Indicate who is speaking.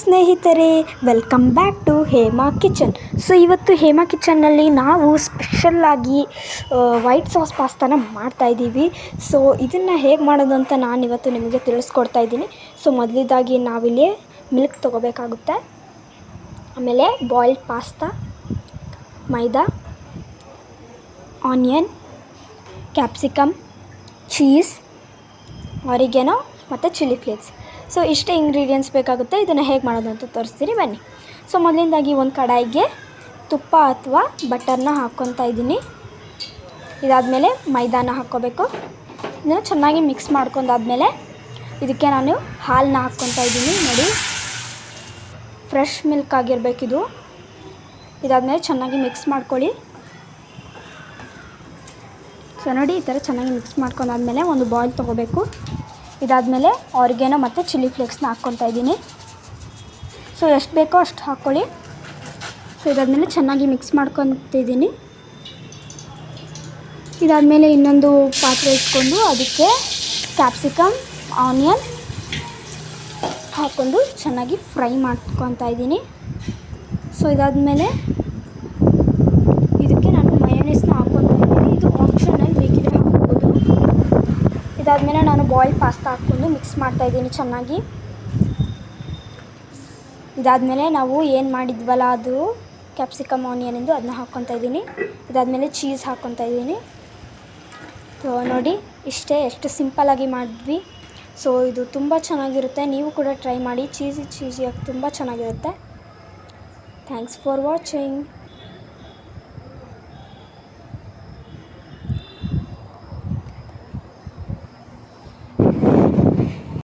Speaker 1: ಸ್ನೇಹಿತರೆ welcome back to Hema kitchen so ಇವತ್ತು ಹೇಮಾ ಕಿಚನ್ನಲ್ಲಿ ನಾವು ಸ್ಪೆಷಲ್ಲಾಗಿ ವೈಟ್ ಸಾಸ್ ಪಾಸ್ತಾನ ಮಾಡ್ತಾಯಿದ್ದೀವಿ ಸೊ ಇದನ್ನು ಹೇಗೆ ಮಾಡೋದು ಅಂತ ನಾನು ಇವತ್ತು ನಿಮಗೆ ತಿಳಿಸ್ಕೊಡ್ತಾ ಇದ್ದೀನಿ. ಸೊ ಮೊದಲಿದಾಗಿ ನಾವಿಲ್ಲಿ ಮಿಲ್ಕ್ ತೊಗೋಬೇಕಾಗುತ್ತೆ. ಆಮೇಲೆ boiled pasta maida onion capsicum cheese oregano ಮತ್ತು ಚಿಲ್ಲಿ ಫ್ಲೇಕ್ಸ್ ಸೊ, ಇಷ್ಟೇ ಇಂಗ್ರೀಡಿಯೆಂಟ್ಸ್ ಬೇಕಾಗುತ್ತೆ. ಇದನ್ನು ಹೇಗೆ ಮಾಡೋದು ಅಂತ ತೋರಿಸ್ತೀನಿ ಬನ್ನಿ. ಸೊ, ಮೊದಲಿಂದಾಗಿ ಒಂದು ಕಡಾಯಿಗೆ ತುಪ್ಪ ಅಥವಾ ಬಟರ್ನ ಹಾಕ್ಕೊತಾ ಇದ್ದೀನಿ. ಇದಾದಮೇಲೆ ಮೈದಾನ ಹಾಕ್ಕೋಬೇಕು. ಇದನ್ನು ಚೆನ್ನಾಗಿ ಮಿಕ್ಸ್ ಮಾಡ್ಕೊಂಡಾದಮೇಲೆ ಇದಕ್ಕೆ ನಾನು ಹಾಲನ್ನ ಹಾಕ್ಕೊತಾ ಇದ್ದೀನಿ. ನೋಡಿ. ಫ್ರೆಶ್ ಮಿಲ್ಕ್ ಆಗಿರಬೇಕಿದು ಇದಾದಮೇಲೆ ಚೆನ್ನಾಗಿ ಮಿಕ್ಸ್ ಮಾಡ್ಕೊಳ್ಳಿ. ಸೊ, ನೋಡಿ, ಈ ಥರ ಚೆನ್ನಾಗಿ ಮಿಕ್ಸ್ ಮಾಡ್ಕೊಂಡಾದ್ಮೇಲೆ ಒಂದು ಬಾಯ್ಲ್ ತೊಗೋಬೇಕು. ಇದಾದಮೇಲೆ ಅವ್ರಿಗೇನು ಮತ್ತು ಚಿಲ್ಲಿ ಫ್ಲೇಕ್ಸ್ನ ಹಾಕ್ಕೊತಾ ಇದ್ದೀನಿ. ಸೊ ಎಷ್ಟು ಬೇಕೋ ಅಷ್ಟು ಹಾಕ್ಕೊಳ್ಳಿ. ಸೊ ಇದಾದಮೇಲೆ ಚೆನ್ನಾಗಿ ಮಿಕ್ಸ್ ಮಾಡ್ಕೊತಿದ್ದೀನಿ. ಇದಾದಮೇಲೆ ಇನ್ನೊಂದು ಪಾತ್ರೆ ಇಟ್ಕೊಂಡು ಅದಕ್ಕೆ ಕ್ಯಾಪ್ಸಿಕಮ್ ಆನಿಯನ್ ಹಾಕ್ಕೊಂಡು ಚೆನ್ನಾಗಿ ಫ್ರೈ ಮಾಡ್ಕೊತಾ ಇದ್ದೀನಿ. ಸೊ ಇದಾದಮೇಲೆ ಇದಕ್ಕೆ ನಾನು ಮಯೋನೀಸ್ನ ಹಾಕ್ಕೊತಾ ಇದ್ದೀನಿ ಇದು ಆಪ್ಷನಲ್ ಬೇಕಿದ್ರೆ ಹಾಕ್ಬೋದು ಇದಾದಮೇಲೆ ನಾನು ಬಾಯ್ಲ್ ಪಾಸ್ತಾ ಹಾಕ್ಕೊಂಡು ಮಿಕ್ಸ್ ಮಾಡ್ತಾ ಇದ್ದೀನಿ ಚೆನ್ನಾಗಿ. ಇದಾದಮೇಲೆ ನಾವು ಏನು ಮಾಡಿದ್ವಲ್ಲ ಅದು ಕ್ಯಾಪ್ಸಿಕಮ್ ಆನಿಯನಿಂದು ಅದನ್ನ ಹಾಕ್ಕೊತಾ ಇದ್ದೀನಿ. ಇದಾದಮೇಲೆ ಚೀಸ್ ಹಾಕ್ಕೊತಾ ಇದ್ದೀನಿ. ಸೊ ನೋಡಿ, ಇಷ್ಟೇ ಎಷ್ಟು ಸಿಂಪಲ್ಲಾಗಿ ಮಾಡಿದ್ವಿ. ಸೊ ಇದು ತುಂಬ ಚೆನ್ನಾಗಿರುತ್ತೆ. ನೀವು ಕೂಡ ಟ್ರೈ ಮಾಡಿ. ಚೀಸಿ, ಚೀಸಿಯಾಗಿ ತುಂಬ ಚೆನ್ನಾಗಿರುತ್ತೆ. Thanks for watching.